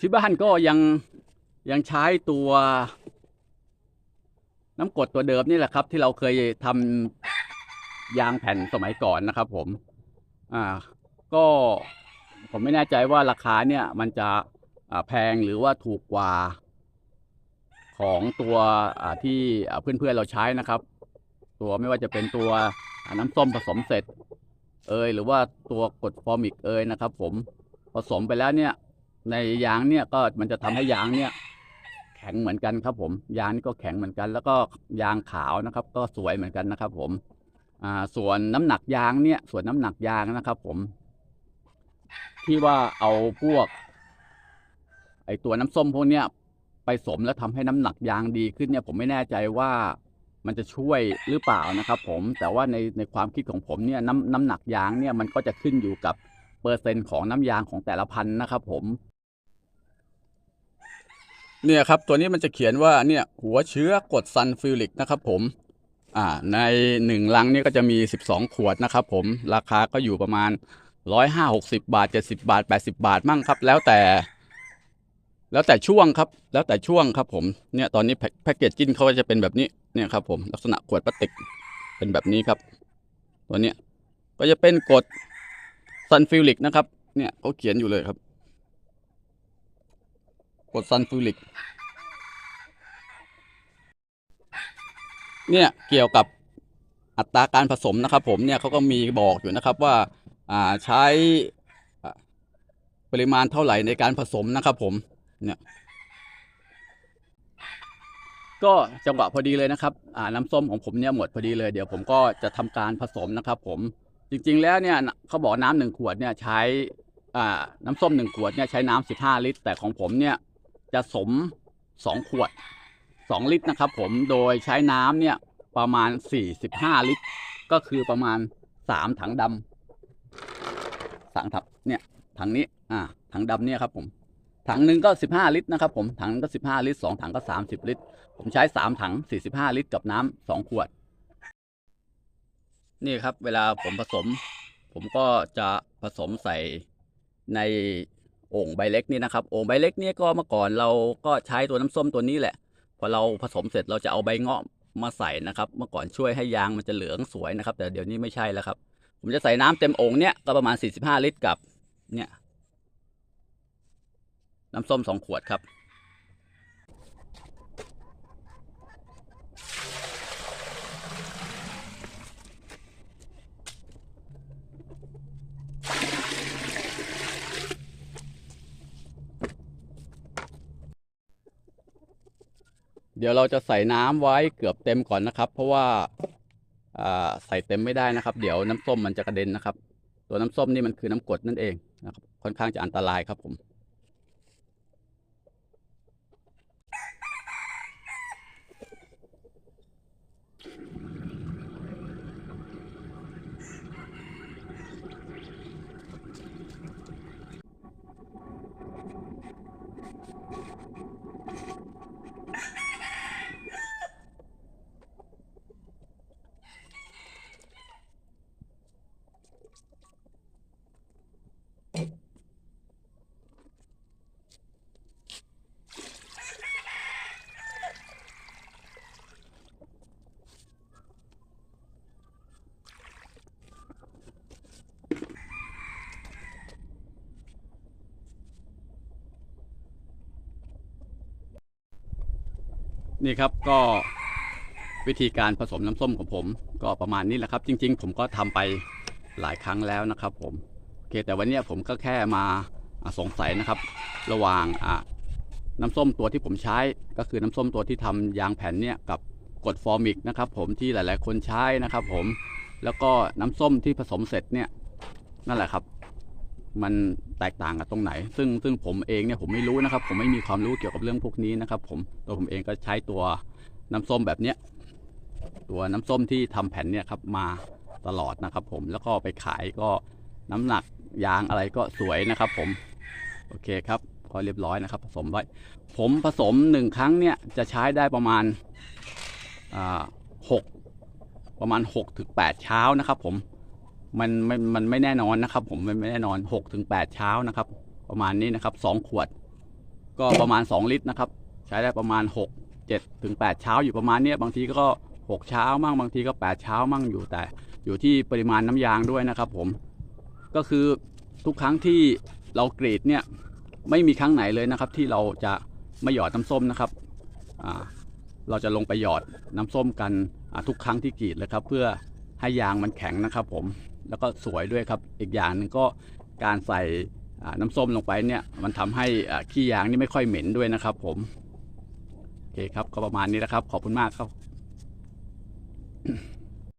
ที่บ้านก็ยังยังใช้ตัวน้ำกดตัวเดิมนี่แหละครับ ที่เราเคยทำยางแผ่นสมัยก่อนนะครับผม อ่า ก็ผมไม่แน่ใจว่าราคาเนี่ย มันจะแพงหรือว่าถูกกว่า ของตัวอ่าที่อ่าเพื่อนๆเราใช้นะครับ ตัวไม่ว่าจะเป็นตัวน้ำส้มผสมเสร็จ เอยหรือว่าตัวกดฟอร์มิกเอยนะครับ ผมผสมไปแล้วเนี่ย ในยางเนี่ยก็มันจะทำให้ยางเนี่ย แข็งเหมือนกันครับ ผม ยางนี่ก็แข็งเหมือนกัน แล้วก็ยางขาวนะครับ ก็สวยเหมือนกันนะครับ ผมอ่าส่วนน้ำหนักยางเนี่ย ส่วนน้ำหนักยางนะครับ ผม ที่ว่าเอาพวก ไอตัวน้ำส้มพวกเนี้ยไปสมแล้วทำให้น้ำหนักยางดีขึ้นเนี่ย ผมไม่แน่ใจว่ามันจะช่วยหรือเปล่านะครับ ผมแต่ว่าในในความคิดของผมเนี่ยน้ำน้ำหนักยางเนี่ยมันก็จะขึ้นอยู่กับเปอร์เซ็นต์ของน้ำยางของแต่ละพันธุ์นะครับ ผม เนี่ยครับตัวนี้มันจะเขียนว่าเนี่ยหัวเชื้อกดซันฟิลิกนะครับผมอ่าในหนึ่งลังนี่ก็จะมีสิบสองขวดนะครับผมราคาก็อยู่ประมาณร้อยห้าหกสิบาทเจ็ดสิบาทแปดสิบาทมั่งครับ แล้วแต่ แล้วแต่ช่วงครับ แล้วแต่ช่วงครับผมเนี่ยตอนนี้แพ็คแพ็กเกจจิ้นเขาก็จะเป็นแบบนี้เนี่ยครับผมลักษณะขวดพลาสติกเป็นแบบนี้ครับ ตัวเนี้ยก็จะเป็นกดซันฟิลิกนะครับเนี่ยเขาเขียนอยู่เลยครับ ดซันฟิลิก เนี่ยเกี่ยวกับอัตราการผสมนะครับ ผมเนี่ยเขาก็มีบอกอยู่นะครับว่าอ่าใช้อ่ปริมาณเท่าไหร่ในการผสมนะครับ ผมเนี่ยก็จังหวะพอดีเลยนะครับอ่าน้ำส้มของผมเนี่ยหมดพอดีเลย เดี๋ยวผมก็จะทำการผสมนะครับ ผมจริง ๆ แล้วเนี่ยเขาบอกน้ำหนึ่งขวดเนี่ยใช้อ่าน้ำส้มหนึ่งขวดเนี่ยใช้น้ำสิบห้าลิตร แต่ของผมเนี่ย จะสมสองขวดสองลิตรนะครับผมโดยใช้น้ำเนี่ยประมาณสี่สิบห้าลิตร ก็คือประมาณสามถังดำสามถังเนี่ยถังนี้อ่าถังดำเนี่ยครับผมถังหนึ่งก็สิบห้าลิตรนะครับผมถังก็สิบห้าลิตรสองถังก็สามสิบลิตร ผมใช้สามถังสี่สิบห้าลิตรกับน้ำสองขวด นี่ครับเวลาผมผสม ผมก็จะผสมใส่ใน โอ่งใบเล็กนี่นะครับโอ่งใบเล็กเนี่ยก็เมื่อก่อนเราก็ใช้ตัวน้ำส้มตัวนี้แหละ พอเราผสมเสร็จเราจะเอาใบเงาะมาใส่นะครับ เมื่อก่อนช่วยให้ยางมันจะเหลืองสวยนะครับ แต่เดี๋ยวนี้ไม่ใช่แล้วครับ ผมจะใส่น้ำเต็มโอ่งเนี่ยก็ประมาณ 45 ลิตรกับเนี่ยน้ำส้มสองขวดครับ เดี๋ยวเราจะใส่น้ำไว้เกือบเต็มก่อนนะครับ เพราะว่าใส่เต็มไม่ได้นะครับ เดี๋ยวน้ำส้มมันจะกระเด็นนะครับ ตัวน้ำส้มนี่มันคือน้ำกรดนั่นเองนะครับค่อนข้างจะอันตรายครับผม นี่ครับก็วิธีการผสมน้ำส้มของผม ก็ประมาณนี้แหละครับ จริง ๆ ผมก็ทำไปหลายครั้งแล้วนะครับ ผมโอเคแต่วันนี้ผมก็แค่มาสงสัยนะครับ ระหว่างน้ำส้มตัวที่ผมใช้ก็คือน้ำส้มตัวที่ทำยางแผ่นเนี่ยกับกรดฟอร์มิกนะครับ ผมที่หลาย ๆ คนใช้นะครับ ผมแล้วก็น้ำส้มที่ผสมเสร็จเนี่ยนั่นแหละครับ มันแตกต่างกันตรงไหน ซึ่งซึ่งผมเองเนี่ยผมไม่รู้นะครับ ผมไม่มีความรู้เกี่ยวกับเรื่องพวกนี้นะครับ ผมตัวผมเองก็ใช้ตัวน้ำส้มแบบเนี้ยตัวน้ำส้มที่ทำแผ่นเนี่ยครับมาตลอดนะครับ ผมแล้วก็ไปขายก็น้ำหนักยางอะไรก็สวยนะครับ ผมโอเคครับพอเรียบร้อยนะครับ ผสมไว้ ผมผสมหนึ่งครั้งเนี่ยจะใช้ได้ประมาณอ่าหกประมาณหกถึงแปดเช้านะครับ ผม มันมันมันไม่แน่นอนนะครับ ผมมันไม่แน่นอนหกถึงแปดเช้านะครับ ประมาณนี้นะครับสองขวด ก็ประมาณ2ลิตรนะครับ ใช้ได้ประมาณ6 7ถึง8เช้าอยู่ประมาณเนี้ยบางทีก็6เช้ามั่งบางทีก็8เช้ามั่งอยู่แต่ อยู่ที่ปริมาณน้ำยางด้วยนะครับ ผมก็คือทุกครั้งที่เรากรีดเนี่ยไม่มีครั้งไหนเลยนะครับ ที่เราจะไม่หยอดน้ำส้มนะครับเราจะลงไปหยอดน้ำส้มกันทุกครั้งที่กรีดเลยครับ เพื่อให้ยางมันแข็งนะครับผม แล้วก็สวยด้วยครับ อีกอย่างนึงก็การใส่น้ำส้มลงไปเนี่ย มันทำให้ขี้ยางนี่ไม่ค่อยเหม็นด้วยนะครับ ผมโอเคครับก็ประมาณนี้นะครับ ขอบคุณมากครับ